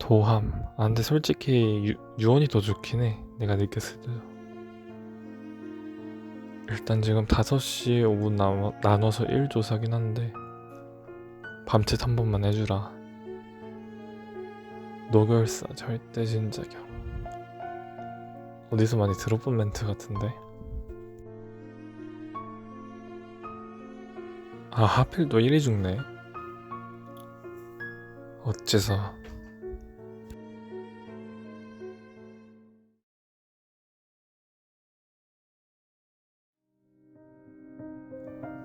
도함. 아, 근데 솔직히 유, 유언이 더 좋긴 해. 내가 느꼈을 때도. 일단 지금 5시 5분 나눠, 나눠서 1조사긴 한데 밤짓 한 번만 해주라. 노결사 절대 진자경. 어디서 많이 들어본 멘트 같은데. 아 하필 또 1위 죽네. 어째서?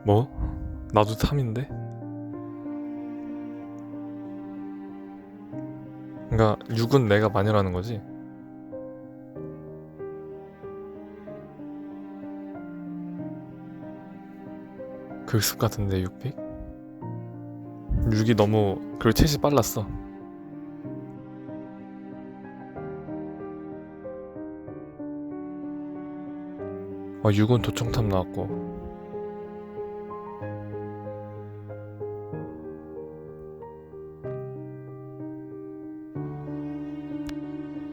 뭐? 나도 3인데? 그니까 6은 내가 마녀라는 거지? 글습 같은데 600? 6이 너무 그리고 챗이 빨랐어 어 6은 도청탑 나왔고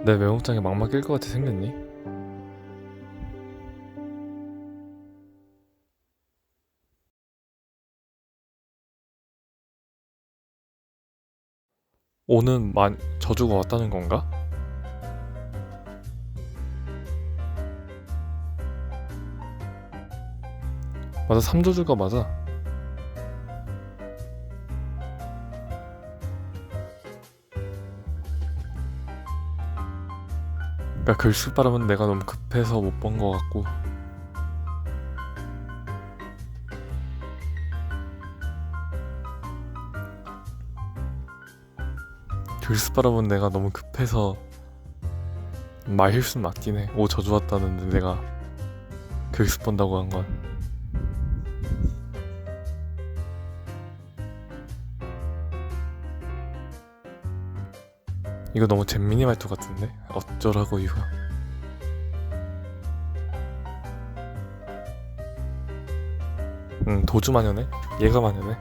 내 메모장에 막막 낄 것 같이 생겼니? 오는 만 저주가 왔다는 건가? 맞아 3저주가 맞아 그러니까 빠르면 내가 너무 급해서 못 본 것 같고 글씨 빠르면 내가 너무 급해서 말 실수 맞긴 해. 오 저주 왔다는데 내가 글씨 본다고 한 건. 이거 너무 잼민이 말투 같은데? 어쩌라고 이거. 응 도주 마녀네? 얘가 마녀네?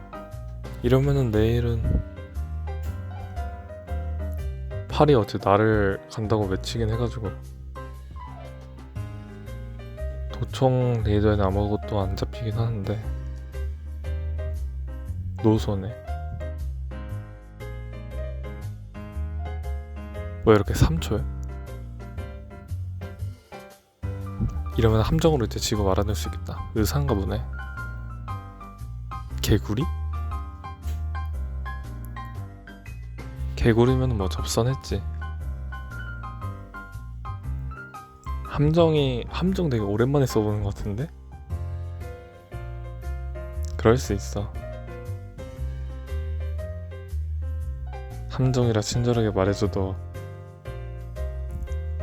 이러면은 내일은 팔이 어째 나를 간다고 외치긴 해가지고 도청 레이더에는 아무것도 안 잡히긴 하는데 노선에 왜 이렇게 3초야? 이러면 함정으로 이제 지구 말아낼 수 있겠다 의사인가 보네 개구리? 개구리면 뭐 접선했지. 함정이 함정 되게 오랜만에 써보는 것 같은데? 그럴 수 있어. 함정이라 친절하게 말해줘도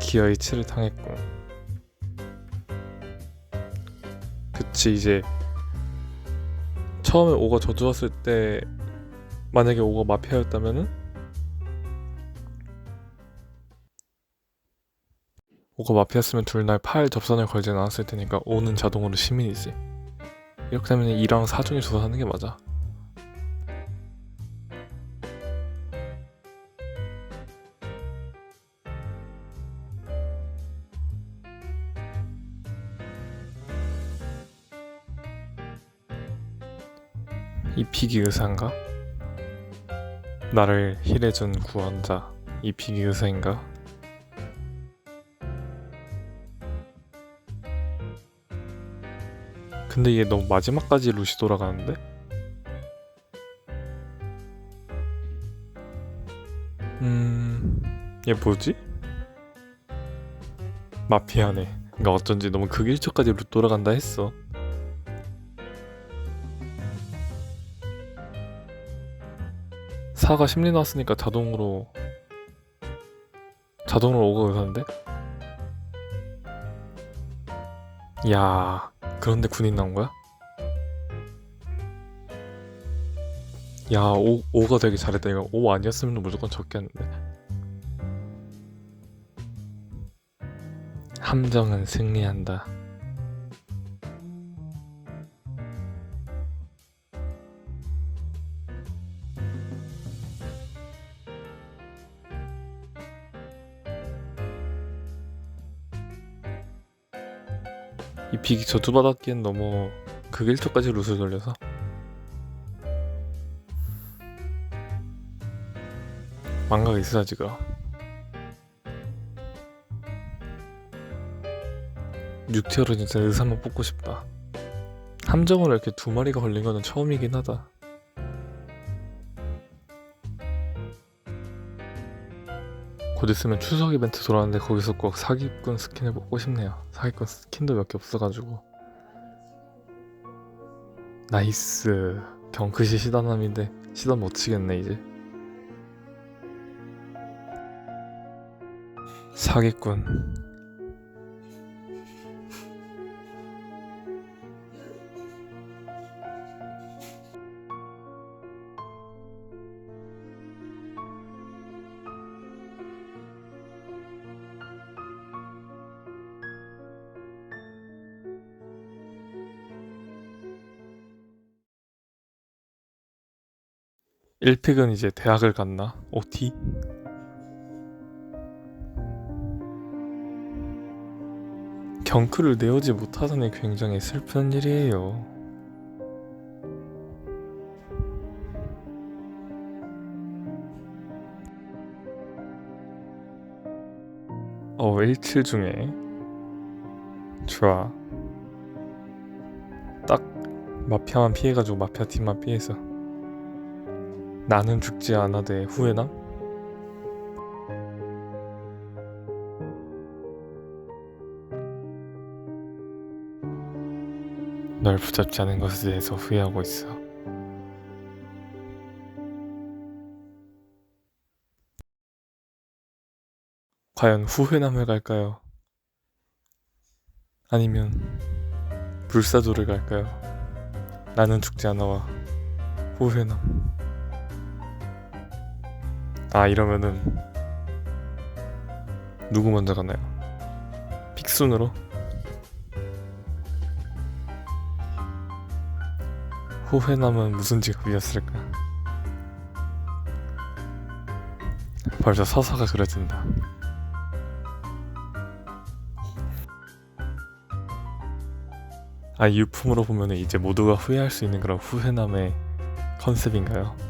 기어이 치를 당했고. 그치 이제 처음에 오가 저주웠을 때 만약에 오가 마피아였다면은 오가 마피아였으면 둘날 팔 접선을 걸진 않았을 테니까 오는 자동으로 시민이지. 이렇게 되면 2랑 4 중에 조사하는 게 맞아. 이 피기 의사인가? 나를 힐해준 구원자 이 피기 의사인가? 근데 얘 너무 마지막까지 루시 돌아가는데? 음... 얘 뭐지? 마피아네 그니까 어쩐지 너무 극일초까지 루 돌아간다 했어 사가 심리 나왔으니까 자동으로 자동으로 오가 의사인데? 야 그런데 군인 나온 거야? 야, 오, 오가 되게 잘했다. 이거 오 아니었으면 무조건 적겠는데. 함정은 승리한다. 이 빅이 저주받았기엔 너무 극일초까지 룻을 돌려서. 망각이 있어야지가 육티어로 진짜 의사만 뽑고 싶다. 함정으로 이렇게 두 마리가 걸린 거는 처음이긴 하다 곧 있으면 추석 이벤트 돌아오는데 거기서 꼭 사기꾼 스킨을 뽑고 싶네요. 사기꾼 스킨도 몇 개 없어가지고. 나이스. 경크시 시다남인데 시단 못 치겠네 이제. 사기꾼 일픽은 이제 대학을 갔나? OT? 경크를 내오지 못하다니 굉장히 슬픈 일이에요. 어, 17 중에 좋아. 딱 마피아만 피해가지고 마피아 팀만 피해서 나는 죽지 않아대 후회남? 널 붙잡지 않은 것에 대해서 후회하고 있어. 과연 후회남을 갈까요? 아니면 불사조를 갈까요? 나는 죽지 않아와 후회남. 아 이러면은 누구 먼저 가나요? 픽순으로? 후회남은 무슨 직업이었을까? 벌써 서사가 그려진다. 아 유품으로 보면 이제 모두가 후회할 수 있는 그런 후회남의 컨셉인가요?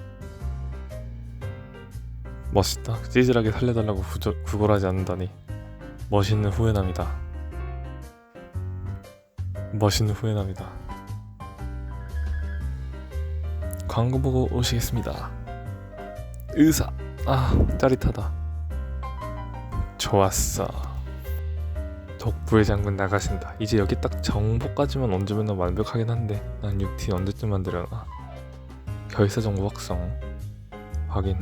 멋있다. 찌질하게 살려달라고 구조, 구걸하지 않는다니. 멋있는 후회남이다. 멋있는 후회남이다. 광고 보고 오시겠습니다. 의사. 아, 짜릿하다. 좋았어. 덕부의 장군 나가신다. 이제 여기 딱 정보까지만 얹으면 완벽하긴 한데 난 6T 언제쯤 만들려나. 결사 정보 확성. 확인.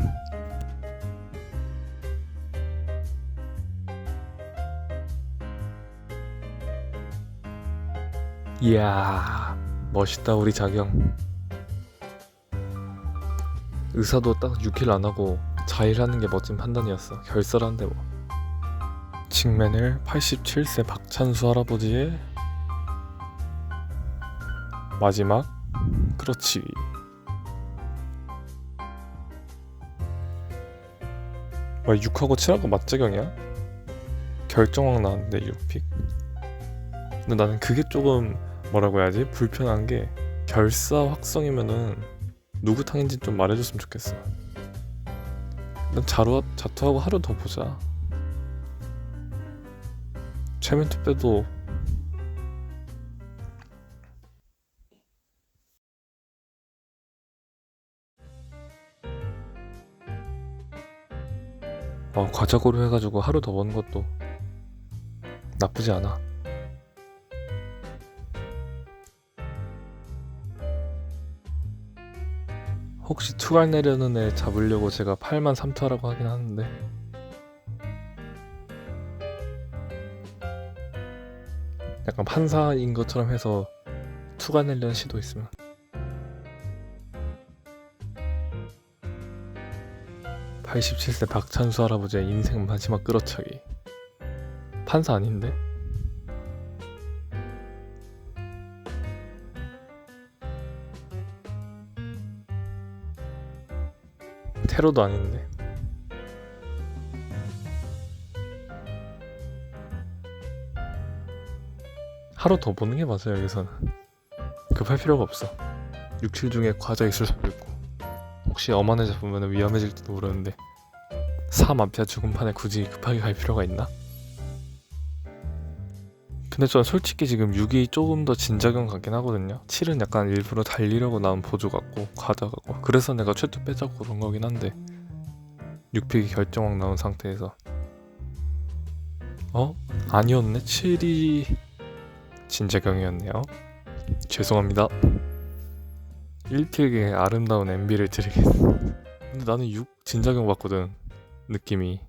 이야 멋있다 우리 자경. 의사도 딱 6킬 안하고 자일하는 게 멋진 판단이었어. 결설한데 뭐. 측면을 87세 박찬수 할아버지의 마지막 그렇지. 와 6하고 7하고 맞자경이야? 결정왕 나왔는데 6픽. 근데 나는 그게 조금 뭐라고 해야지 불편한 게 결사 확성이면은 누구 탕인지 좀 말해줬으면 좋겠어. 일단 자루 자투하고 하루 더 보자. 최면투 빼도 어, 과자고로 해가지고 하루 더 버는 것도 나쁘지 않아. 혹시 투갈 내려는 애 잡으려고 제가 8만 3투하라고 하긴 하는데. 약간 판사인 것처럼 해서 투갈 내려는 시도 있으면. (87세) 박찬수 할아버지의 인생 마지막 끌어차기. 판사 아닌데? 테러도 아닌데. 하루 더 보는 게 맞아요 여기서는 급할 필요가 없어 6, 7 중에 과자 있을 수도 있고 혹시 어만해져 보면 위험해질지도 모르는데 4 마피아 죽은 판에 굳이 급하게 갈 필요가 있나? 근데 전 솔직히 지금 6이 조금 더 진작용 같긴 하거든요. 7은 약간 일부러 달리려고 나온 보조 같고 과자 같고. 그래서 내가 최투 빼자고 그런 거긴 한데 6픽이 결정왕 나온 상태에서. 어? 아니었네? 7이 진작용이었네요. 죄송합니다. 1픽의 아름다운 MB를 드리겠습니다. 근데 나는 6 진작용 봤거든 느낌이